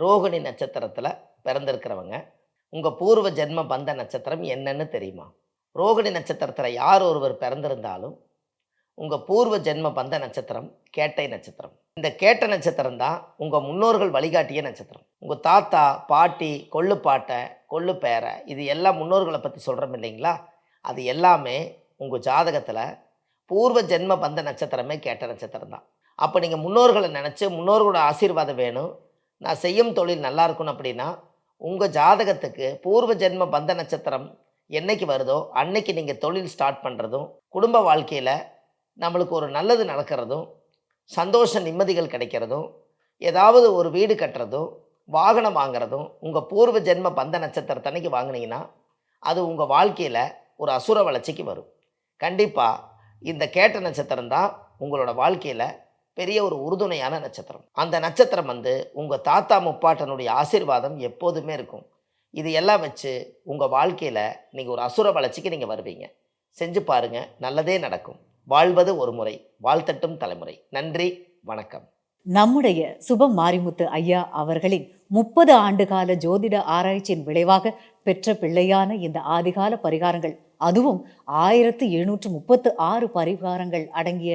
ரோகிணி நட்சத்திரத்தில் பிறந்திருக்கிறவங்க உங்கள் பூர்வ ஜென்ம பந்த நட்சத்திரம் என்னன்னு தெரியுமா? ரோகிணி நட்சத்திரத்தில் யார் ஒருவர் பிறந்திருந்தாலும் உங்கள் பூர்வ ஜென்ம பந்த நட்சத்திரம் கேட்டை நட்சத்திரம். இந்த கேட்ட நட்சத்திரம் தான் உங்கள் முன்னோர்கள் வழிகாட்டிய நட்சத்திரம். உங்கள் தாத்தா பாட்டி கொள்ளுப்பாட்டை கொள்ளு பேரை இது எல்லாம் முன்னோர்களை பற்றி சொல்கிறோம் இல்லைங்களா? அது எல்லாமே உங்கள் ஜாதகத்தில் பூர்வ ஜென்ம பந்த நட்சத்திரமே கேட்ட நட்சத்திரம் தான். அப்போ நீங்கள் முன்னோர்களை நினச்சி முன்னோர்களோட ஆசீர்வாதம் வேணும். நான் செய்யும் தொழில் நல்லா இருக்கணும் அப்படின்னா உங்கள் ஜாதகத்துக்கு பூர்வ ஜென்ம பந்த நட்சத்திரம் என்னைக்கு வருதோ அன்னைக்கு நீங்கள் தொழில் ஸ்டார்ட் பண்ணுறதும் குடும்ப வாழ்க்கையில் நம்மளுக்கு ஒரு நல்லது நடக்கிறதும் சந்தோஷ நிம்மதிகள் கிடைக்கிறதும் ஏதாவது ஒரு வீடு கட்டுறதும் வாகனம் வாங்குறதும் உங்கள் பூர்வ ஜென்ம பந்த நட்சத்திரத்தன்னைக்கு வாங்குனீங்கன்னா அது உங்கள் வாழ்க்கையில் ஒரு அசுர வளர்ச்சிக்கு வரும். கண்டிப்பாக இந்த கேட்ட நட்சத்திரம் தான் உங்களோட வாழ்க்கையில் பெரிய ஒரு உறுதுணையான நட்சத்திரம். அந்த நட்சத்திரம் வந்து உங்கள் தாத்தா முப்பாட்டனுடைய ஆசீர்வாதம் எப்போதுமே இருக்கும். இது எல்லாம் வச்சு உங்கள் வாழ்க்கையில் நீங்கள் ஒரு அசுர வளர்ச்சிக்கு நீங்கள் வருவீங்க. செஞ்சு பாருங்கள் நல்லதே நடக்கும். வாழ்வது ஒரு முறை வாழ்த்தட்டும் தலைமுறை. நன்றி வணக்கம். நம்முடைய சுபம் மாரிமுத்து ஐயா அவர்களின் முப்பது ஆண்டுகால ஜோதிட ஆராய்ச்சியின் விளைவாக பெற்ற பிள்ளையான இந்த ஆதிகால பரிகாரங்கள் அதுவும் ஆயிரத்து எழுநூற்று முப்பத்து ஆறு பரிகாரங்கள் அடங்கிய